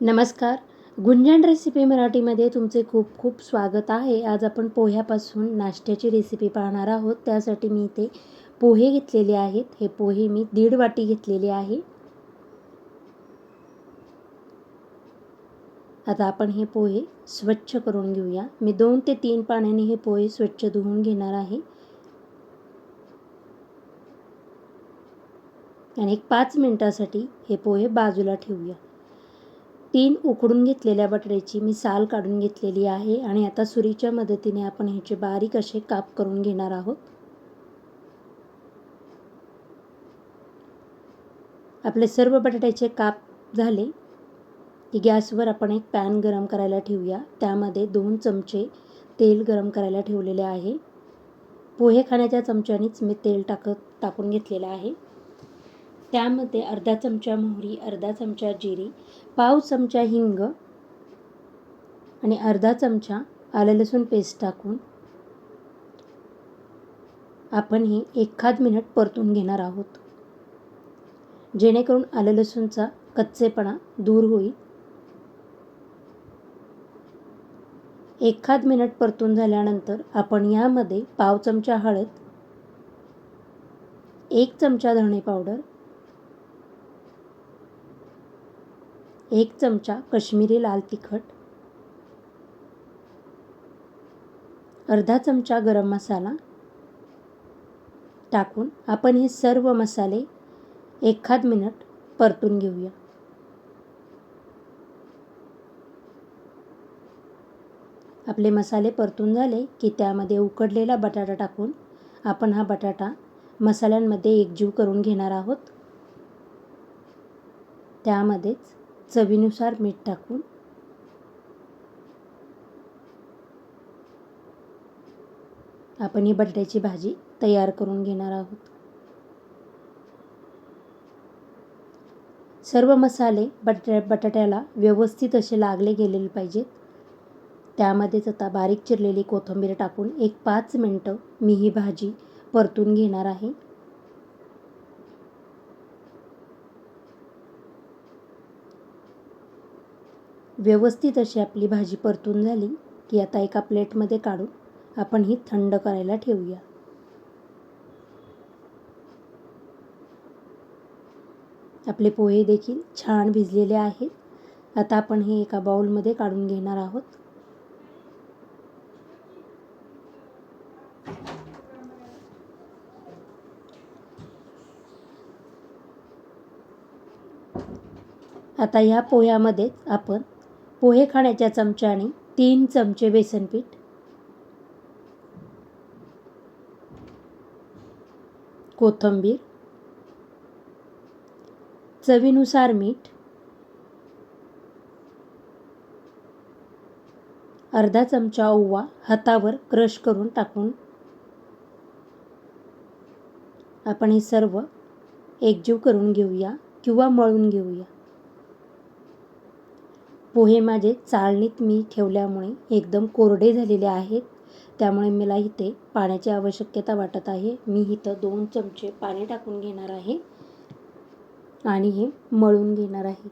नमस्कार. गुंजन रेसिपी मराठीमध्ये तुमचे खूप खूप स्वागत आहे. आज आपण पोह्यापासून नाश्त्याची रेसिपी पाहणार आहोत. त्यासाठी मी इथे पोहे घेतलेले आहेत. हे पोहे मी दीड वाटी घेतलेले आहे. आता आपण हे पोहे स्वच्छ करून घेऊया. मी दोन ते तीन पाण्याने हे पोहे स्वच्छ धुवून घेणार आहे. आणि एक पाच मिनटासाठी हे पोहे बाजूला ठेवूया. तीन उकडून घेतलेल्या बटाट्याची मी साल काढून घेतलेली आहे आणि आता सुरीच्या मदतीने आपण ह्याचे बारीक असे काप करून घेणार आहोत. आपले सर्व बटाट्याचे काप झाले की गॅसवर आपण एक पॅन गरम करायला ठेवूया. त्यामध्ये दोन चमचे तेल गरम करायला ठेवलेले आहे. पोहे खाण्याच्या चमच्यानेच मी तेल टाकत टाकून घेतलेलं आहे. त्यामध्ये अर्धा चमचा मोहरी अर्धा चमचा जिरी पाव चमचा हिंग आणि अर्धा चमचा आलं लसूण पेस्ट टाकून आपण हे एखाद मिनिट परतून घेणार आहोत. जेणेकरून आलं लसूणचा कच्चेपणा दूर होईल. एखाद मिनिट परतून झाल्यानंतर आपण यामध्ये पाव चमचा हळद एक चमचा धणे पावडर एक चमचा कश्मीरी लाल तिखट अर्धा चमचा गरम मसाला टाकून आपण हे सर्व मसाले एखाद मिनिट परतून घेऊया. आपले मसाले परतून झाले की त्यामध्ये उकडलेला बटाटा टाकून आपण हा बटाटा मसाल्यांमध्ये एकजीव करून घेणार आहोत. त्यामध्येच चवीनुसार मीठ टाकून. आपण ही बटाट्याची भाजी तयार करून घेणार आहोत. सर्व मसाले बटा बटाट्याला व्यवस्थित असे लागले गेलेले पाहिजेत. त्यामध्येच आता बारीक चिरलेली कोथिंबीर टाकून एक पाच मिनटं मी ही भाजी परतून घेणार आहे. व्यवस्थित अशी आपली भाजी परतून झाली की आता एका प्लेटमध्ये काढून आपण ही थंड करायला ठेवूया. आपले पोहे देखील छान भिजलेले आहेत. आता आपण हे एका बाउलमध्ये काढून घेणार आहोत. आता या पोह्यामध्येच आपण पोहे खाण्याच्या चमच्याने तीन चमचे बेसन पीठ. कोथिंबीर. चवीनुसार मीठ. अर्धा चमचा ओवा हातावर क्रश करून टाकून. आपण हे सर्व एकजीव करून घेऊया किंवा मळून घेऊया. पोहे माझे चाळणीत मी ठेवल्यामुळे एकदम कोरडे झालेले आहेत. त्यामुळे मला इथे पाण्याची आवश्यकता वाटत आहे. मी इथं दोन चमचे पाणी टाकून घेणार आहे आणि हे मळून घेणार आहे.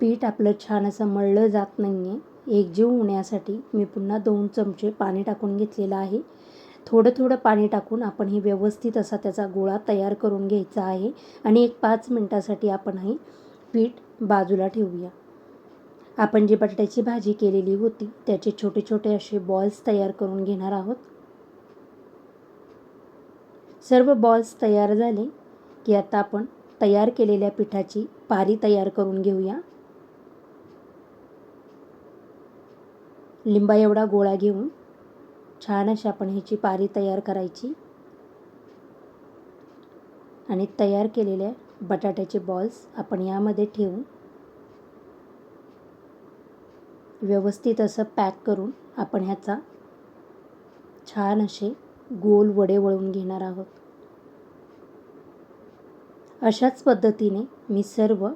पीठ आपलं छान असं मळलं जात नाही आहे एकजीव होण्यासाठी मी पुन्हा दोन चमचे पाणी टाकून घेतलेलं आहे. थोडं थोडं पाणी टाकून आपण हे व्यवस्थित असा त्याचा गोळा तयार करून घ्यायचा आहे. आणि एक पाच मिनटासाठी आपण हे पीठ बाजूला ठेवूया. आपण जी बटाट्याची भाजी केलेली होती त्याचे छोटे छोटे असे बॉल्स तयार करून घेणार आहोत. सर्व बॉल्स तयार झाले की आता आपण तयार केलेल्या पिठाची पारी तयार करून घेऊया. लिंबा एवढा गोळा घेऊन छान अशी आपण ह्याची पारी तयार करायची. आणि तयार केलेल्या बटाट्याचे बॉल्स आपण यामध्ये ठेवून व्यवस्थित असं पॅक करून आपण ह्याचा छान असे गोल वडे वळून घेणार आहोत. अशाच पद्धतीने मी सर्व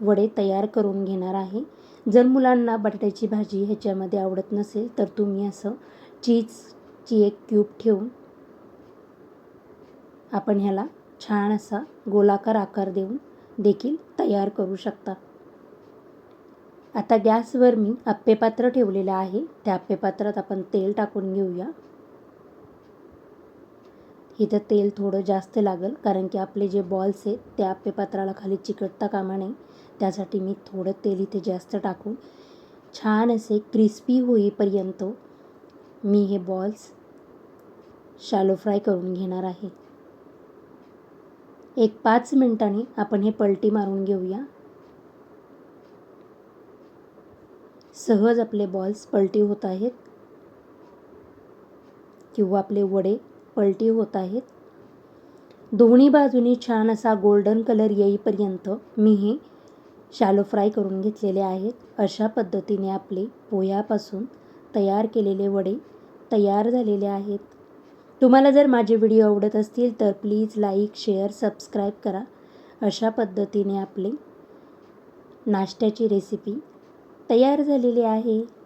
वडे तयार करून घेणार आहे. जर मुलांना बटाट्याची भाजी ह्याच्यामध्ये आवडत नसेल तर तुम्ही असं चीजची एक क्यूब ठेवून आपण ह्याला छान असा गोलाकार आकार देऊन देखील तयार करू शकता. आता गॅसवर मी आप्पेपात्र ठेवलेलं आहे. त्या आप्पेपात्रात आपण तेल टाकून घेऊया. इथं तेल थोडं जास्त लागेल कारण की आपले जे बॉल्स आहेत त्या आप्पेपात्राला खाली चिकटता कामा नये. त्यासाठी मी थोडं तेल इथे जास्त टाकून छान असे क्रिस्पी होईपर्यंत मी हे बॉल्स शॅलो फ्राय करून घेणार आहे. एक पाच मिनिटांनी आपण हे पलटी मारून घेऊया. सहज आपले बॉल्स पलटी होत आहेत. किंवा आपले वडे पलटी होत आहेत. दोन्ही बाजूनी छान असा गोल्डन कलर येईपर्यंत मी हे शॅलो फ्राय करून घेतलेले आहेत. अशा पद्धतीने आपले पोह्यापासून तयार केलेले वडे तयार झालेले आहेत. तुम्हाला जर माझे व्हिडिओ आवडत असतील तर प्लीज लाईक शेअर सबस्क्राईब करा. अशा पद्धतीने आपले नाश्त्याची रेसिपी तयार झालेली आहे.